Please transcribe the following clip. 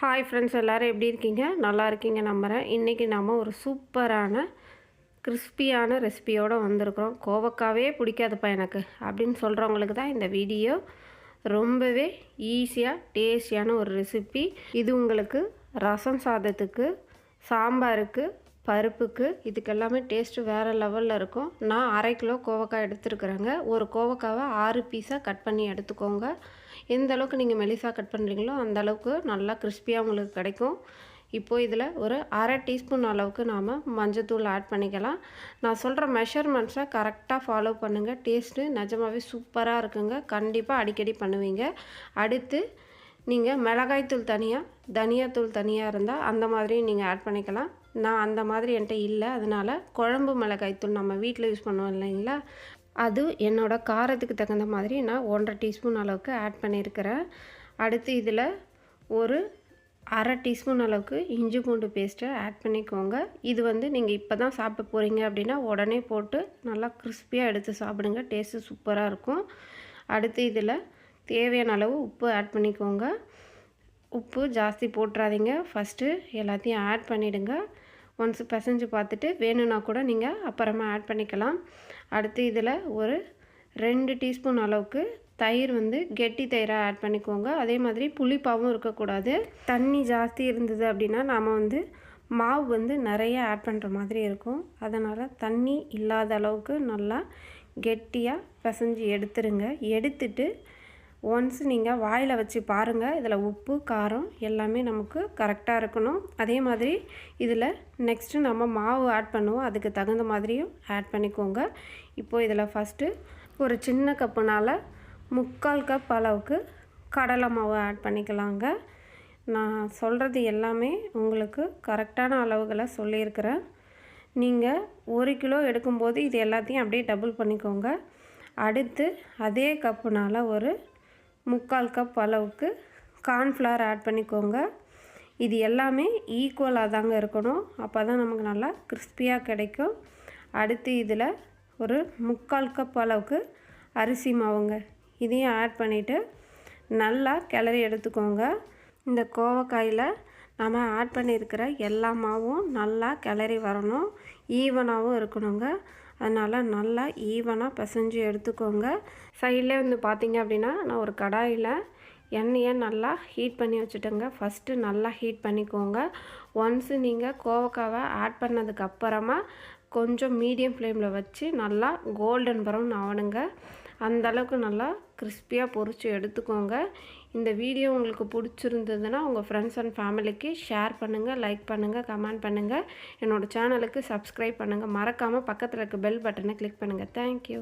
Hi friends எல்லோரும் எப்படி இருக்கீங்க? நல்லா இருக்கீங்க நம்புகிறேன் இன்றைக்கி நம்ம ஒரு சூப்பரான கிறிஸ்பியான ரெசிபியோடு வந்திருக்கிறோம். கோவக்காவே பிடிக்காதுப்பா எனக்கு. அப்படின்னு சொல்கிறவங்களுக்கு தான் இந்த வீடியோ ரொம்பவே ஈஸியாக டேஸ்டியான ஒரு ரெசிபி இது உங்களுக்கு ரசம் சாதத்துக்கு சாம்பாருக்கு பருப்புக்கு இதுக்கு எல்லாமே டேஸ்ட்டு வேறு லெவலில் இருக்கும். நான் அரை கிலோ கோவக்காய் எடுத்துருக்குறேங்க. ஒரு கோவக்காவை ஆறு பீஸாக கட் பண்ணி எடுத்துக்கோங்க. எந்த அளவுக்கு நீங்கள் மெலிசாக கட் பண்ணுறீங்களோ அந்த அளவுக்கு நல்லா கிறிஸ்பியாக உங்களுக்கு கிடைக்கும். இப்போது இதில் ஒரு அரை டீஸ்பூன் அளவுக்கு நாம் மஞ்சத்தூள் ஆட் பண்ணிக்கலாம். நான் சொல்கிற மெஷர்மெண்ட்ஸை கரெக்டாக ஃபாலோ பண்ணுங்கள் டேஸ்ட்டு நிஜமாகவே சூப்பராக இருக்குங்க. கண்டிப்பாக அடிக்கடி பண்ணுவீங்க. அடுத்து நீங்கள் மிளகாய்த்தூள் தனியாக தனியாத்தூள் தனியாக இருந்தால் அந்த மாதிரியும் நீங்கள் ஆட் பண்ணிக்கலாம். நான் அந்த மாதிரி என்கிட்ட இல்லை. அதனால் குழம்பு மிளகாய்த்தூள் நம்ம வீட்டில் யூஸ் பண்ணுவோம் இல்லைங்களா? அது என்னோடய காரத்துக்கு தகுந்த மாதிரி நான் ஒன்றரை டீஸ்பூன் அளவுக்கு ஆட் பண்ணியிருக்கிறேன். அடுத்து இதில் ஒரு அரை டீஸ்பூன் அளவுக்கு இஞ்சி பூண்டு பேஸ்ட்டை ஆட் பண்ணிக்கோங்க. இது வந்து நீங்கள் இப்போ தான் சாப்பிட போகிறீங்க அப்படின்னா உடனே போட்டு நல்லா கிறிஸ்பியாக எடுத்து சாப்பிடுங்க. டேஸ்ட்டு சூப்பராக இருக்கும். அடுத்து இதில் தேவையான அளவு உப்பு ஆட் பண்ணிக்கோங்க. உப்பு ஜாஸ்தி போட்டுறாதீங்க. ஃபஸ்ட்டு எல்லாத்தையும் ஆட் பண்ணிவிடுங்க ஒன்ஸ் பிசைஞ்சு பார்த்துட்டு வேணும்னா கூட நீங்கள் அப்புறமா ஆட் பண்ணிக்கலாம். அடுத்து இதில் ஒரு ரெண்டு டீஸ்பூன் அளவுக்கு தயிர் வந்து கெட்டி தயிராக ஆட் பண்ணிக்கோங்க. அதே மாதிரி புளிப்பாகவும் இருக்கக்கூடாது. தண்ணி ஜாஸ்தி இருந்தது அப்படின்னா நாம் வந்து மாவு வந்து நிறைய ஆட் பண்ணுற மாதிரி இருக்கும். அதனால் தண்ணி இல்லாத அளவுக்கு நல்லா கெட்டியாக பிசைஞ்சு எடுத்துருங்க. எடுத்துட்டு ஒன்ஸ் நீங்கள் வாயில் வச்சு பாருங்கள் இதில் உப்பு காரம் எல்லாமே நமக்கு கரெக்டாக இருக்கணும். அதே மாதிரி இதில் நெக்ஸ்ட்டு நம்ம மாவு ஆட் பண்ணுவோம். அதுக்கு தகுந்த மாதிரியும் ஆட் பண்ணிக்கோங்க. இப்போது இதில் ஃபஸ்ட்டு ஒரு சின்ன கப்புனால் முக்கால் கப் அளவுக்கு கடலை மாவு ஆட் பண்ணிக்கலாங்க. நான் சொல்கிறது எல்லாமே உங்களுக்கு கரெக்டான அளவுகளை சொல்லியிருக்கிறேன். நீங்கள் ஒரு கிலோ எடுக்கும்போது இது எல்லாத்தையும் அப்படியே டபுள் பண்ணிக்கோங்க. அடுத்து அதே கப்புனால் ஒரு முக்கால் கப் அளவுக்கு கார்ன்ஃப்ளவர் ஆட் பண்ணிக்கோங்க. இது எல்லாமே ஈக்குவலாக தாங்க இருக்கணும். அப்போ தான் நமக்கு நல்லா கிறிஸ்பியாக கிடைக்கும். அடுத்து இதில் ஒரு முக்கால் கப் அளவுக்கு அரிசி மாவுங்க. இதையும் ஆட் பண்ணிவிட்டு நல்லா கிளறி எடுத்துக்கோங்க. இந்த கோவக்காயில் நம்ம ஆட் பண்ணியிருக்கிற எல்லா மாவும் நல்லா கிளறி வரணும். ஈவனாகவும் இருக்கணுங்க. அதனால் நல்லா ஈவனாக பிசைஞ்சு எடுத்துக்கோங்க. சைடில் வந்து பார்த்திங்க அப்படின்னா நான் ஒரு கடாயில் எண்ணெயை நல்லா ஹீட் பண்ணி வச்சுட்டேங்க. ஃபஸ்ட்டு நல்லா ஹீட் பண்ணிக்கோங்க. ஒன்ஸு நீங்கள் கோவக்காவை ஆட் பண்ணதுக்கப்புறமா கொஞ்சம் மீடியம் ஃப்ளேமில் வச்சு நல்லா கோல்டன் ப்ரௌன் ஆகணுங்க அந்தளவுக்கு நல்லா கிறிஸ்பியாக பொறிச்சு எடுத்துக்கோங்க. இந்த வீடியோ உங்களுக்கு பிடிச்சிருந்ததுன்னா உங்கள் ஃப்ரெண்ட்ஸ் அண்ட் ஃபேமிலிக்கு ஷேர் பண்ணுங்கள் லைக் பண்ணுங்கள் கமெண்ட் பண்ணுங்கள் என்னோடய சேனலுக்கு சப்ஸ்கிரைப் பண்ணுங்கள் மறக்காமல் பக்கத்தில் இருக்க பெல் பட்டனை கிளிக் பண்ணுங்கள் தேங்க்யூ